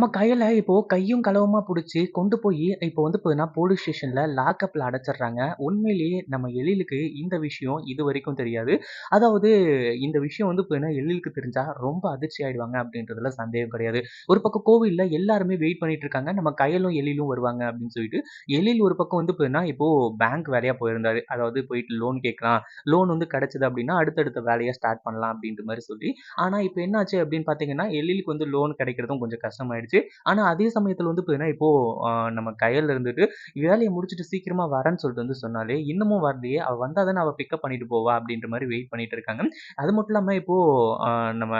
நம்ம கையில் இப்போ கையும் களவுமா பிடிச்சி கொண்டு போய் இப்போ வந்து பார்த்தீங்கன்னா, போலீஸ் ஸ்டேஷன்ல லாக்அப்ல அடைச்சிடுறாங்க. உண்மையிலேயே நம்ம எழிலுக்கு இந்த விஷயம் இது வரைக்கும் தெரியாது. அதாவது இந்த விஷயம் வந்து பார்த்தீங்கன்னா, எழிலுக்கு தெரிஞ்சா ரொம்ப அதிர்ச்சி ஆயிடுவாங்க அப்படின்றதுல சந்தேகம் கிடையாது. ஒரு பக்கம் கோவில்ல எல்லாருமே வெயிட் பண்ணிட்டு இருக்காங்க. நம்ம கையிலும் எழிலும் வருவாங்க அப்படின்னு சொல்லிட்டு. எழில் ஒரு பக்கம் வந்து பார்த்தீங்கன்னா, இப்போ பேங்க் வேலையா போயிருந்தாரு. அதாவது போயிட்டு லோன் கேட்கலாம். லோன் வந்து கிடைச்சது அப்படின்னா, அடுத்தடுத்த வேலையை ஸ்டார்ட் பண்ணலாம் அப்படின்ற மாதிரி சொல்லி. ஆனா இப்போ என்னாச்சு அப்படின்னு பார்த்தீங்கன்னா, எழிலுக்கு வந்து லோன் கிடைக்கிறதும் கொஞ்சம் கஷ்டமாயிடுச்சு. ஆனா அதே சமயத்துல வந்து பார்த்தீங்கன்னா, இப்போ நம்ம கையில் இருந்துட்டு வேலையை முடிச்சுட்டு சீக்கிரமா வரேன்னு சொல்லிட்டு வந்து சொன்னாலே, இன்னமும் வரலையே! அவ வந்தால் தானே அவ பிக்கப் பண்ணிட்டு போவா அப்படின்ற மாதிரி வெயிட் பண்ணிட்டு இருக்காங்க. அது மட்டும் இல்லாம இப்போ நம்ம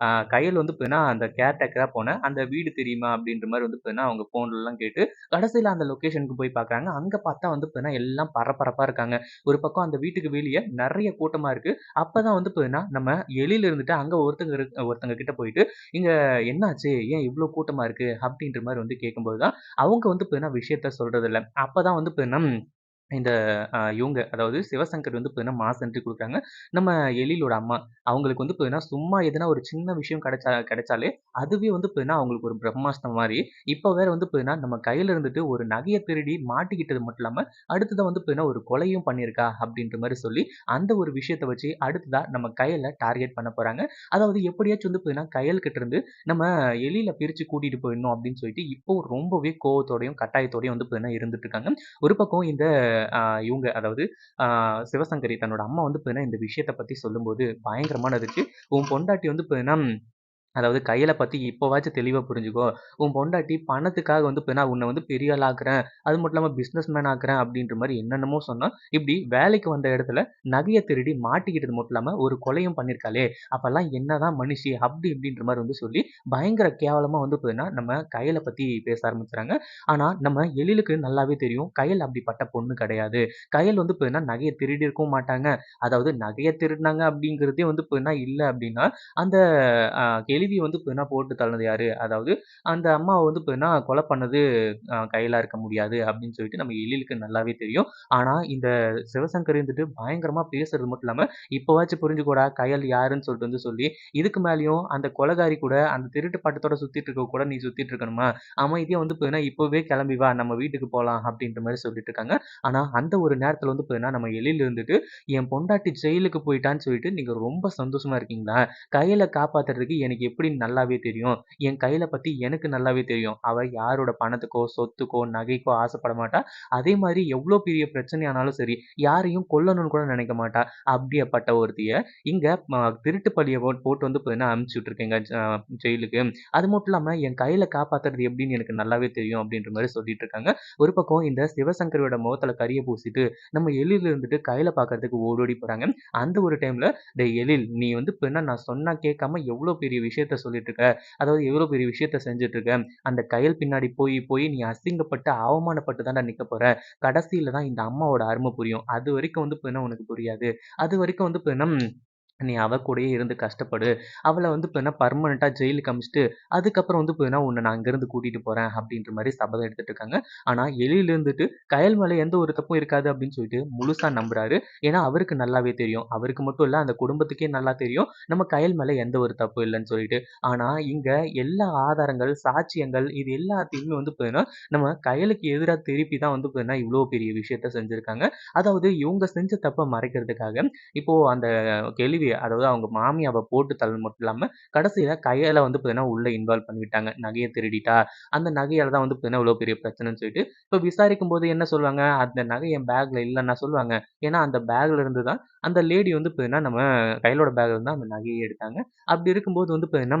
கையில் கயல் வந்து பார்த்தீங்கன்னா, அந்த கேர்டேக்கரா போனேன். அந்த வீடு தெரியுமா? அப்படின்ற மாரி வந்து பார்த்தீங்கன்னா, அவங்க ஃபோன்லலாம் கேட்டு கடைசியில அந்த லொக்கேஷனுக்கு போய் பார்க்குறாங்க. அங்க பார்த்தா வந்து பார்த்தீங்கன்னா, எல்லாம் பரபரப்பா இருக்காங்க. ஒரு பக்கம் அந்த வீட்டுக்கு வெளிய நெறைய கூட்டமா இருக்கு. அப்பதான் வந்து பார்த்தீங்கன்னா, நம்ம எழில் இருந்துட்டு அங்க ஒருத்தங்க இருக் ஒருத்தங்க கிட்ட போயிட்டு, "இங்க என்னாச்சு? ஏன் இவ்ளோ கூட்டமா இருக்கு?" அப்படின்ற மாரி வந்து கேட்கும்போது தான், அவங்க வந்து பார்த்தீங்கன்னா விஷயத்த சொல்றதில்ல. அப்பதான் வந்து பார்த்தீங்கன்னா, இந்த அ இவங்க அதாவது சிவசங்கர் வந்து பார்த்தீங்கன்னா மாஸ் என்ட்ரி குடுக்குறாங்க. நம்ம எழிலோட அம்மா. அவங்களுக்கு வந்து பார்த்தீங்கன்னா, சும்மா எதுனா ஒரு சின்ன விஷயம் கிடைச்சா கிடைச்சாலே, அதுவே வந்து பார்த்தீங்கன்னா, அவங்களுக்கு ஒரு பிரம்மாஸ்திரம் மாரி. இப்ப வேற வந்து பார்த்தீங்கன்னா, நம்ம கையில இருந்துட்டு ஒரு நகைய திருடி மாட்டிக்கிட்டது மட்டும் இல்லாம, அடுத்ததா வந்து பார்த்தீங்கன்னா, ஒரு கொலையும் பண்ணியிருக்கா அப்படின்ற மாரி சொல்லி, அந்த ஒரு விஷயத்த வச்சு அடுத்ததா நம்ம கையில டார்கெட் பண்ண போறாங்க. அதாவது எப்படியாச்சும் வந்து பார்த்தீங்கன்னா, கையல் கிட்ட இருந்து நம்ம எழில பிரிச்சு கூட்டிட்டு போயிடணும் அப்படின்னு சொல்லிட்டு, இப்போ ரொம்பவே கோவத்தோடையும், கட்டாயத்தோடையும் வந்து பார்த்தீங்கன்னா இருந்துட்டு இருக்காங்க. ஒரு பக்கம் இந்த இவங்க அதாவது சிவசங்கரி தன்னோட அம்மா வந்து பார்த்தீங்கன்னா, இந்த விஷயத்தை பற்றி சொல்லும்போது பயங்கரமானது. உன் பொண்டாட்டி வந்து பார்த்தீங்கன்னா அதாவது கையல பற்றி இப்போவாச்சும் தெளிவாக புரிஞ்சுக்கோ. உன் பொண்டாட்டி பணத்துக்காக வந்து இப்போ நான் உன்னை வந்து பெரிய ஆள் ஆக்குறேன். அது மட்டும் இல்லாமல் பிஸ்னஸ் மேன் ஆக்குறேன் அப்படின்ற மாதிரி என்னென்னமோ சொன்னா. இப்படி வேலைக்கு வந்த இடத்துல நகையை திருடி மாட்டிக்கிட்டது மட்டும் இல்லாமல் ஒரு கொலையும் பண்ணியிருக்காளே! அப்போல்லாம் என்னதான் மனுஷி அப்படி இப்படின்ற மாதிரி வந்து சொல்லி பயங்கர கேவலமாக வந்து பார்த்தீங்கன்னா, நம்ம கயல பற்றி பேச ஆரம்பிச்சுறாங்க. ஆனால் நம்ம எழிலுக்கு நல்லாவே தெரியும். கையில் அப்படிப்பட்ட பொண்ணு கிடையாது. கையில் வந்து போதுன்னா நகையை திருடி இருக்கவும் மாட்டாங்க. அதாவது நகையை திருடினாங்க அப்படிங்கிறதே வந்து பார்த்தீங்கன்னா, இல்லை அப்படின்னா, அந்த அ கெழுவிய வந்து பார்த்தீங்கன்னா போட்டு தள்ளது யாரு? அதாவது அந்த அம்மாவை வந்து பார்த்தீங்கன்னா, கொலை பண்ணது கையில இருக்க முடியாது அப்படின்னு சொல்லிட்டு நம்ம எழிலுக்கு நல்லாவே தெரியும். ஆனா இந்த சிவசங்கர் இருந்துட்டு பயங்கரமா பேசுறது மட்டும் இல்லாம, இப்போவாச்சும் புரிஞ்சுக்கூடா கயல் யாருன்னு சொல்லிட்டு வந்து சொல்லி, இதுக்கு மேலேயும் அந்த கொலகாரி கூட அந்த திருட்டு பட்டத்தோட சுத்திட்டு இருக்க கூட நீ சுத்திட்டு இருக்கணுமா? அமைதியா வந்து பார்த்தீங்கன்னா, இப்பவே கிளம்பி வா நம்ம வீட்டுக்கு போலாம் அப்படின்ற மாதிரி சொல்லிட்டு இருக்காங்க. ஆனா அந்த ஒரு நேரத்துல வந்து பார்த்தீங்கன்னா, நம்ம எழில் இருந்துட்டு, என் பொண்டாட்டி ஜெயிலுக்கு போயிட்டான்னு சொல்லிட்டு நீங்க ரொம்ப சந்தோஷமா இருக்கீங்களா? கையில காப்பாத்துறதுக்கு எனக்கு எப்படின்னு நல்லாவே தெரியும். என் கையில பத்தி எனக்கு நல்லாவே தெரியும். அவ யாரோட பணத்துக்கோ, சொத்துக்கோ, நகைக்கோ ஆசைப்பட மாட்டா. அதே மாதிரி எவ்வளோ பெரிய பிரச்சனையானாலும் சரி, யாரையும் கொல்லணும்னு கூட நினைக்க மாட்டா. அப்படியேப்பட்ட ஒருத்திய, இங்க திருட்டு பழிய போட்டு வந்து பார்த்தீங்கன்னா அனுப்பிச்சு விட்டுருக்கீங்க ஜ ஜெயிலுக்கு. அது மட்டும் இல்லாம என் கையில காப்பாத்துறது எப்படின்னு எனக்கு நல்லாவே தெரியும் அப்படின்ற மாதிரி சொல்லிட்டு இருக்காங்க. ஒரு பக்கம் இந்த சிவசங்கரோட முகத்துல கரியை பூசிட்டு, நம்ம எழில் இருந்துட்டு கையில பார்க்கறதுக்கு ஓடோடி போறாங்க. அந்த ஒரு டைம்ல, "டேய் எழில், நீ வந்து இப்போ என்ன நான் சொன்னா கேட்காம எவ்வளோ பெரிய விஷயத்த சொல்லிட்டு இருக்க. அதாவது எவ்வளோ பெரிய விஷயத்த செஞ்சுட்டு இருக்க. அந்த கயல் பின்னாடி போய் போய் நீ அசிங்கப்பட்டு, அவமானப்பட்டு தான்டா நிக்க போற. கடைசியில தான் இந்த அம்மாவோட அருமை புரியும். அது வரைக்கும் வந்து பார்த்தீங்கன்னா உனக்கு புரியாது. அது வரைக்கும் வந்து பார்த்தீங்கன்னா நீ அவ கூடயே இருந்து கஷ்டப்படு. அவளை வந்து பார்த்தீங்கன்னா பர்மனெண்ட்டாக ஜெயிலுக்கு அனுப்பிச்சுட்டு, அதுக்கப்புறம் வந்து பார்த்தீங்கன்னா உன்னை நான் அங்கேருந்து கூட்டிகிட்டு போகிறேன் அப்படின்ற மாதிரி சபதம் எடுத்துகிட்டு இருக்காங்க. ஆனால் எழில் இருந்துட்டு கயல் மேலே எந்த ஒரு தப்பும் இருக்காது அப்படின்னு சொல்லிட்டு முழுசாக நம்புறாரு. ஏன்னா அவருக்கு நல்லாவே தெரியும். அவருக்கு மட்டும் இல்லை அந்த குடும்பத்துக்கே நல்லா தெரியும். நம்ம கயல் மேலே எந்த ஒரு தப்பும் இல்லைன்னு சொல்லிட்டு. ஆனால் இங்கே எல்லா ஆதாரங்கள், சாட்சியங்கள் இது எல்லாத்தையுமே வந்து பார்த்தீங்கன்னா, நம்ம கயலுக்கு எதிராக திருப்பி தான் வந்து பார்த்தீங்கன்னா இவ்வளோ பெரிய விஷயத்த செஞ்சுருக்காங்க அதாவது இவங்க செஞ்ச தப்பை மறைக்கிறதுக்காக, இப்போது அந்த கேள்வி அதாவது அவங்க மாமியாவை போட்டு தள்ளது மட்டும் இல்லாம, கடைசியில கையல வந்து பார்த்தீங்கன்னா உள்ள இன்வால்வ் பண்ணிவிட்டாங்க. நகையை திருடிட்டா, அந்த நகையால தான் வந்து பார்த்தீங்கன்னா இவ்வளோ பெரிய பிரச்சனைன்னு சொல்லிட்டு, இப்ப விசாரிக்கும்போது என்ன சொல்லுவாங்க, அந்த நகை என் பேக்ல இல்லைன்னா சொல்லுவாங்க. ஏன்னா அந்த பேக்ல இருந்து தான் அந்த லேடி வந்து பார்த்தீங்கன்னா, நம்ம கையிலோட பேக்ல இருந்து அந்த நகையை எடுத்தாங்க. அப்படி இருக்கும்போது வந்து பார்த்தீங்கன்னா,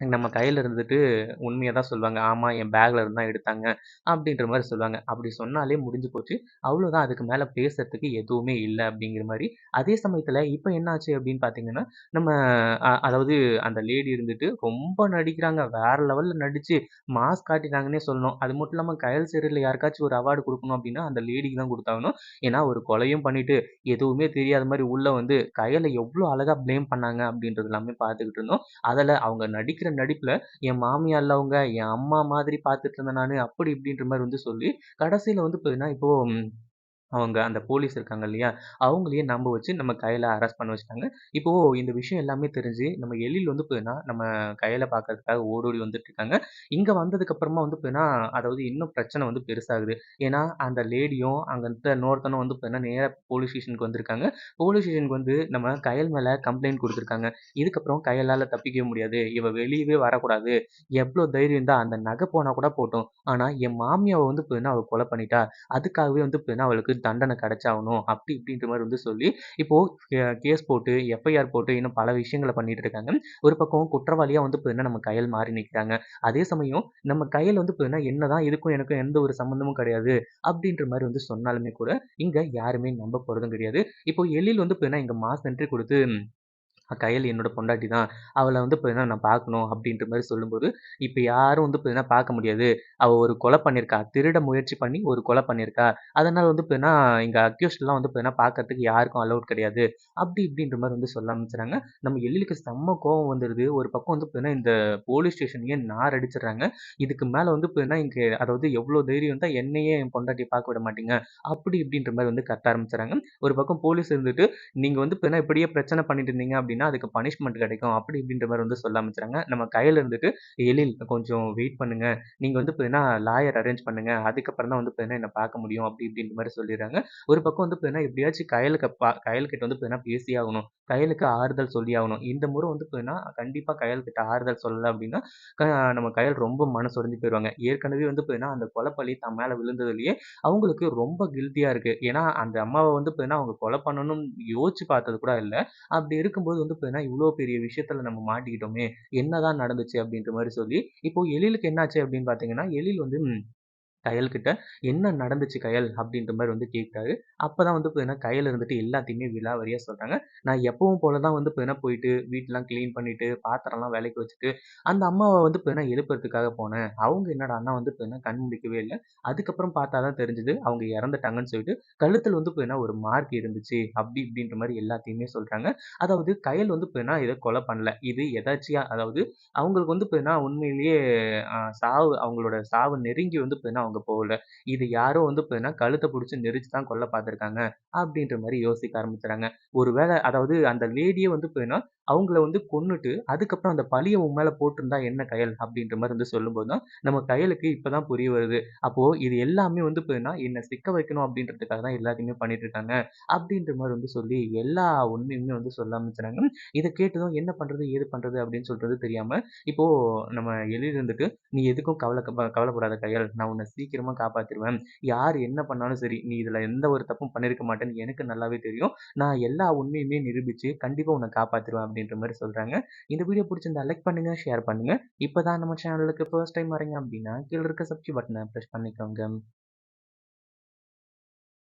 நம்ம கையில இருந்துட்டு உண்மைய தான் சொல்லுவாங்க. ஆமா என் பேக்ல இருந்து தான் எடுத்தாங்க. அப்படின்ற மாரி சொல்லுவாங்க. அப்படி சொன்னாலே முடிஞ்சு போச்சு. அவ்வளோதான் அதுக்கு மேல பேசுறதுக்கு எதுவுமே இல்ல அப்படிங்கிற மாரி. அதே சமயத்துல இப்ப என்ன ஆச்சு அப்படின்னு பார்த்தீங்கன்னா, நம்ம அ அதாவது அந்த லேடி இருந்துட்டு ரொம்ப நடிக்கிறாங்க. வேற லெவல்ல நடிச்சு மாஸ் காட்டிட்டாங்கன்னே சொல்லணும். அது மட்டும் இல்லாம கயல் சீரியல்ல யாருக்காச்சும் ஒரு அவார்டு குடுக்கணும் அப்படின்னா, அந்த லேடிக்கு தான் குடுத்தாகணும். ஏன்னா ஒரு கொலையும் பண்ணிட்டு, எதுவுமே தெரியாத மாரி உள்ள வந்து கயல எவ்வளோ அழகா ப்ளேம் பண்ணாங்க அப்படின்றது எல்லாமே பார்த்துக்கிட்டு இருந்தோம். அதுல அவங்க நடிக்கிற நடிப்புல என் மாமியார் அவங்க, என் அம்மா மாதிரி பார்த்துட்டு இருந்தேன் நான் அப்படி இப்படின்ற மாதிரி வந்து சொல்லி, கடைசியில் வந்து பார்த்தீங்கன்னா, இப்போ அவங்க அந்த போலீஸ் இருக்காங்க இல்லையா? அவங்களையே நம்ப வச்சு நம்ம கையில் அரெஸ்ட் பண்ண வச்சுட்டாங்க. இப்போ இந்த விஷயம் எல்லாமே தெரிஞ்சு நம்ம எழில் வந்து போயின்னா நம்ம கையில் பார்க்கறதுக்காக ஓடோடி வந்துட்டுருக்காங்க. இங்கே வந்ததுக்கப்புறமா வந்து போயின்னா அதாவது இன்னும் பிரச்சனை வந்து பெருசாகுது. ஏன்னா, அந்த லேடியும் அங்கே இன்னொருத்தனும் வந்து போயின்னா நேராக போலீஸ் ஸ்டேஷனுக்கு வந்திருக்காங்க. போலீஸ் ஸ்டேஷனுக்கு வந்து நம்ம கையல் மேலே கம்ப்ளைண்ட் கொடுத்துருக்காங்க இதுக்கப்புறம் கையலால் தப்பிக்கவே முடியாது. இவ வெளியவே வரக்கூடாது. எவ்வளோ தைரியம் இருந்தால் அந்த நகை போனால் கூட போட்டோம் ஆனால் என் மாமியாவை வந்து போயின்னா அவள் கொலை பண்ணிட்டா. அதுக்காகவே வந்து போயின்னா அவளுக்கு தண்டனை கிடைச்சாகணும். அப்படி இப்படின்ற மாதிரி வந்து சொல்லி, இப்போ கே கேஸ் போட்டு, எஃப்ஐஆர் போட்டு இன்னும் பல விஷயங்கள பண்ணிட்டு இருக்காங்க. ஒரு பக்கம் குற்றவாளியாக வந்து பார்த்தீங்கன்னா, நம்ம கையில் மாறி நிற்கிறாங்க அதே சமயம் நம்ம கையில் வந்து பார்த்தீங்கன்னா, என்னதான் இதுக்கும் எனக்கும் எந்த ஒரு சம்மந்தமும் கிடையாது. அப்படின்ற மாதிரி வந்து சொன்னாலுமே கூட, இங்க யாருமே நம்ப போறதும் கிடையாது. இப்போ எழில் வந்து பார்த்தீங்கன்னா, இங்கே மாஸ் என்ட்ரி கொடுத்து கையல் என்னோட பொண்டாட்டி தான். அவளை வந்து பார்த்தீங்கன்னா, நான் பார்க்கணும் அப்படின்ற மாதிரி சொல்லும்போது, இப்போ யாரும் வந்து பார்த்தீங்கன்னா பார்க்க முடியாது. அவள் ஒரு கொலை பண்ணியிருக்கா. திருட முயற்சி பண்ணி ஒரு கொலை பண்ணியிருக்கா. அதனால் வந்து பார்த்தீங்கன்னா, இங்கே அக்யூஸ்ட்லாம் வந்து பார்த்தீங்கன்னா பார்க்கறதுக்கு யாருக்கும் அலவுட் கிடையாது. அப்படி இப்படின்ற மாதிரி வந்து சொல்ல ஆரம்பிச்சுறாங்க. நம்ம எழிலுக்கு செம்ம கோவம் வந்துடுது ஒரு பக்கம் வந்து பார்த்தீங்கன்னா, இந்த போலீஸ் ஸ்டேஷனையே நார் அடிச்சிடுறாங்க இதுக்கு மேலே வந்து பார்த்தீங்கன்னா, இங்கே அதாவது எவ்வளோ தைரியம் தான் என்னையே என் பொண்டாட்டியை பார்க்க விட மாட்டீங்க. அப்படி இப்படின்ற மாதிரி வந்து கத்த ஆரம்பிச்சுறாங்க. ஒரு பக்கம் போலீஸ் இருந்துட்டு, நீங்கள் வந்து பார்த்தீங்கன்னா, இப்படியே பிரச்சனை பண்ணிட்டு இருந்தீங்க அப்படின்னு அப்படின்னா அதுக்கு பனிஷ்மெண்ட் கிடைக்கும். அப்படி இப்படின்ற மாதிரி வந்து சொல்ல ஆரம்பிச்சுறாங்க. நம்ம கையில இருந்துட்டு, எழில் கொஞ்சம் வெயிட் பண்ணுங்க. நீங்க வந்து பார்த்தீங்கன்னா, லாயர் அரேஞ்ச் பண்ணுங்க. அதுக்கப்புறம் தான் வந்து பார்த்தீங்கன்னா, என்ன பார்க்க முடியும். அப்படி இப்படின்ற மாதிரி சொல்லிடுறாங்க ஒரு பக்கம் வந்து பார்த்தீங்கன்னா, எப்படியாச்சும் கையலுக்கு பா கயல் கிட்ட வந்து பார்த்தீங்கன்னா, பேசி ஆகணும். கையலுக்கு ஆறுதல் சொல்லி ஆகணும். இந்த முறை வந்து பார்த்தீங்கன்னா, கண்டிப்பா கயல் கிட்ட ஆறுதல் சொல்லல அப்படின்னா, க நம்ம கையல் ரொம்ப மனசு உடைஞ்சு போயிருவாங்க. ஏற்கனவே வந்து பார்த்தீங்கன்னா, அந்த கொலை தன் மேல விழுந்ததுலயே அவங்களுக்கு ரொம்ப கில்ட்டியா இருக்கு. ஏன்னா, அந்த அம்மாவை வந்து பார்த்தீங்கன்னா, அவங்க கொலை பண்ணணும்னு யோசிச்சு பார்த்தது கூட இல்லை அப்படி இருக்கும்போது வந்து பார்த்தீங்கன்னா, பெரிய விஷயத்துல நம்ம மாட்டிக்கிட்டோமே! என்னதான் நடந்துச்சு அப்படின்ற மாதிரி சொல்லி, இப்போ எழிலுக்கு என்னாச்சு அப்படின்னு பார்த்தீங்கன்னா, எழில் வந்து கயல்கிட்ட கயல் கிட்ட, "என்ன நடந்துச்சு கயல்?" அப்படின்ற மாதிரி வந்து கேட்குறாரு அப்போ தான் வந்து பார்த்தீங்கன்னா, கயல் இருந்துட்டு எல்லாத்தையுமே விலாவாரியா சொல்கிறாங்க நான் எப்பவும் போல தான் வந்து பார்த்தீங்கன்னா, போயிட்டு வீட்டெலாம் க்ளீன் பண்ணிவிட்டு பாத்திரம்லாம் விலைக்கு வச்சுட்டு, அந்த அம்மாவை வந்து பார்த்தீங்கன்னா, எழுப்புறதுக்காக போனேன். அவங்க என்னடான்னா வந்து பார்த்தீங்கன்னா, கண் முடிக்கவே இல்லை அதுக்கப்புறம் பார்த்தா தான் தெரிஞ்சது, அவங்க இறந்துட்டாங்கன்னு சொல்லிட்டு, கழுத்தில் வந்து பார்த்தீங்கன்னா, ஒரு மார்க் இருந்துச்சு. அப்படி இப்படின்ற மாதிரி எல்லாத்தையுமே சொல்கிறாங்க அதாவது கயல் வந்து பார்த்தீங்கன்னா, இதை கொலை பண்ணல. இது எதாச்சியாக அதாவது அவங்களுக்கு வந்து பார்த்தீங்கன்னா, உண்மையிலேயே சாவு அவங்களோட சாவு நெருங்கி வந்து பார்த்தீங்கன்னா, அவங்க போகல. இது யாரோ வந்து பார்த்தீங்கன்னா, கழுத்த பிடிச்சி நெரிச்சு தான் கொல்ல பார்த்துருக்காங்க. அப்படின்ற மாதிரி யோசிக்க ஆரம்பிச்சுறாங்க. ஒருவேளை அதாவது அந்த லேடியே வந்து பார்த்தீங்கன்னா, அவங்கள வந்து கொன்னுட்டு, அதுக்கப்புறம் அந்த பழிய உன் மேல போட்டிருந்தா என்ன கயல்? அப்படின்ற மாரி வந்து சொல்லும்போது தான், நம்ம கயலுக்கு இப்போ தான் புரிய வருது. அப்போ இது எல்லாமே வந்து பார்த்தீங்கன்னா, என்ன சிக்க வைக்கணும் அப்படின்றதுக்காக தான் எல்லாத்தையுமே பண்ணிட்டு இருக்காங்க. அப்படின்ற மாரி வந்து சொல்லி, எல்லா உண்மையுமே வந்து சொல்ல ஆரம்பிச்சுறாங்க. இத கேட்டதும் என்ன பண்றது? ஏது பண்றது? அப்படின்னு சொல்றது தெரியாம, இப்போ நம்ம எழில் இருந்துட்டு, "நீ எதுக்கும் கவல கவலைப்படாத கயல். நான் உன்னை சீக்கிரமா காப்பாத்திருவேன். யார் என்ன பண்ணாலும் சரி, நீ இதுல எந்த ஒரு தப்பும் பண்ணியிருக்க மாட்டேன்னு எனக்கு நல்லாவே தெரியும். நான் எல்லா உண்மையுமே நிரூபிச்சு, கண்டிப்பா உன்னை காப்பாத்திருவேன்." அப்படின்ற மாதிரி சொல்றாங்க. இந்த வீடியோ பிடிச்சிருந்தா லைக் பண்ணுங்க, ஷேர் பண்ணுங்க. இப்போ தான் நம்ம சேனலுக்கு ஃபர்ஸ்ட் டைம் வரீங்க அப்படின்னா, கீழ இருக்க சப்ஸ்கிரைப் பட்டனை ப்ரெஸ் பண்ணிக்கோங்க.